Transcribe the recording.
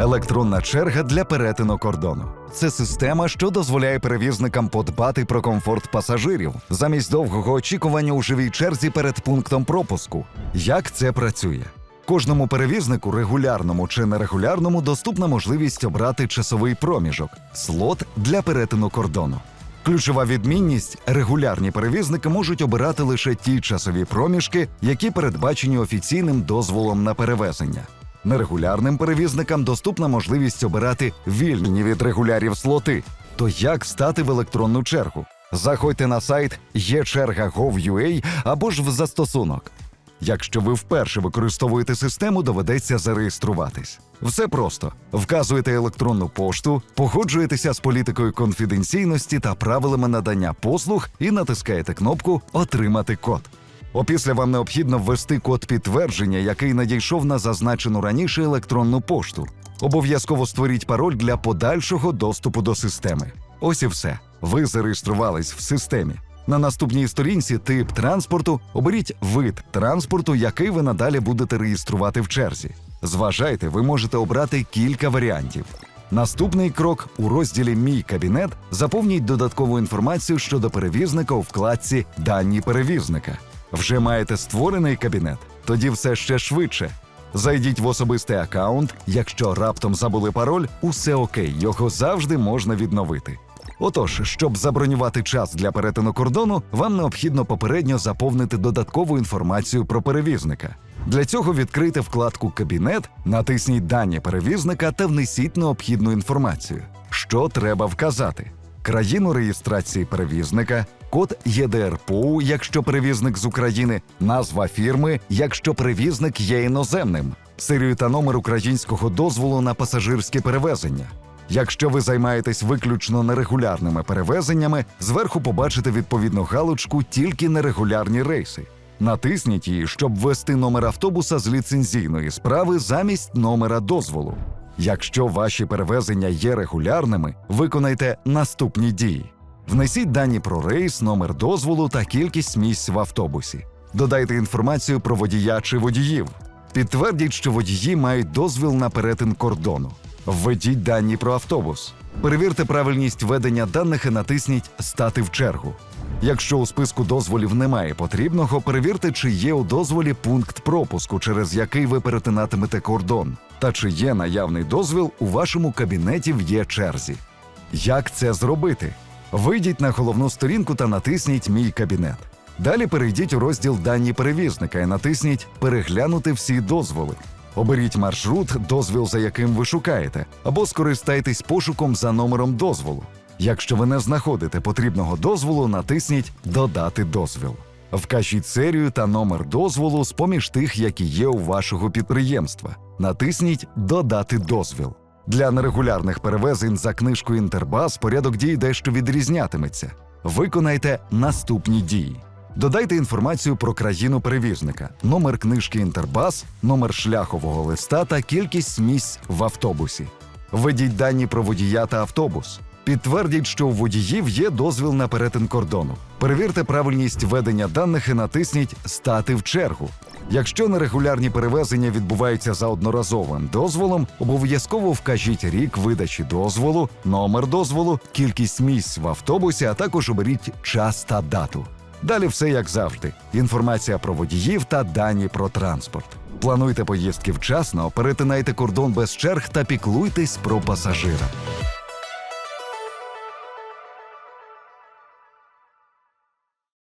Електронна черга для перетину кордону. Це система, що дозволяє перевізникам подбати про комфорт пасажирів замість довгого очікування у живій черзі перед пунктом пропуску. Як це працює? Кожному перевізнику, регулярному чи нерегулярному, доступна можливість обрати часовий проміжок слот для перетину кордону. Ключова відмінність регулярні перевізники можуть обирати лише ті часові проміжки, які передбачені офіційним дозволом на перевезення. Нерегулярним перевізникам доступна можливість обирати вільні від регулярів слоти. То як стати в електронну чергу? Заходьте на сайт єчерга.gov.ua або ж в застосунок. Якщо ви вперше використовуєте систему, доведеться зареєструватись. Все просто вказуєте електронну пошту, погоджуєтеся з політикою конфіденційності та правилами надання послуг і натискаєте кнопку Отримати код. Опісля вам необхідно ввести код підтвердження, який надійшов на зазначену раніше електронну пошту. Обов'язково створіть пароль для подальшого доступу до системи. Ось і все. Ви зареєструвались в системі. На наступній сторінці тип транспорту оберіть вид транспорту, який ви надалі будете реєструвати в черзі. Зважайте, ви можете обрати кілька варіантів. Наступний крок у розділі Мій кабінет заповніть додаткову інформацію щодо перевізника у вкладці Дані перевізника. Вже маєте створений кабінет? Тоді все ще швидше. Зайдіть в особистий аккаунт. Якщо раптом забули пароль, усе окей, його завжди можна відновити. Отож, щоб забронювати час для перетину кордону, вам необхідно попередньо заповнити додаткову інформацію про перевізника. Для цього відкрийте вкладку Кабінет, натисніть дані перевізника та внесіть необхідну інформацію. Що треба вказати? Країну реєстрації перевізника, код ЄДРПОУ, якщо перевізник з України, назва фірми, якщо перевізник є іноземним, серію та номер українського дозволу на пасажирське перевезення. Якщо ви займаєтесь виключно нерегулярними перевезеннями, зверху побачите відповідну галочку тільки нерегулярні рейси. Натисніть її, щоб ввести номер автобуса з ліцензійної справи замість номера дозволу. Якщо ваші перевезення є регулярними, виконайте наступні дії: внесіть дані про рейс, номер дозволу та кількість місць в автобусі. Додайте інформацію про водія чи водіїв. Підтвердіть, що водії мають дозвіл на перетин кордону. Введіть дані про автобус. Перевірте правильність ведення даних і натисніть Стати в чергу. Якщо у списку дозволів немає потрібного, перевірте, чи є у дозволі пункт пропуску, через який ви перетинатимете кордон, та чи є наявний дозвіл у вашому кабінеті в є-черзі. Як це зробити? Вийдіть на головну сторінку та натисніть Мій кабінет. Далі перейдіть у розділ Дані перевізника і натисніть Переглянути всі дозволи. Оберіть маршрут, дозвіл за яким ви шукаєте, або скористайтесь пошуком за номером дозволу. Якщо ви не знаходите потрібного дозволу, натисніть Додати дозвіл. Вкажіть серію та номер дозволу з поміж тих, які є у вашого підприємства. Натисніть Додати дозвіл. Для нерегулярних перевезень за книжкою Інтербас порядок дій дещо відрізнятиметься. Виконайте наступні дії. Додайте інформацію про країну перевізника, номер книжки Інтербас, номер шляхового листа та кількість місць в автобусі. Введіть дані про водія та автобус. Підтвердіть, що у водіїв є дозвіл на перетин кордону. Перевірте правильність ведення даних і натисніть Стати в чергу. Якщо нерегулярні перевезення відбуваються за одноразовим дозволом, обов'язково вкажіть рік видачі дозволу, номер дозволу, кількість місць в автобусі, а також оберіть час та дату. Далі все як завжди: інформація про водіїв та дані про транспорт. Плануйте поїздки вчасно, перетинайте кордон без черг та піклуйтесь про пасажира.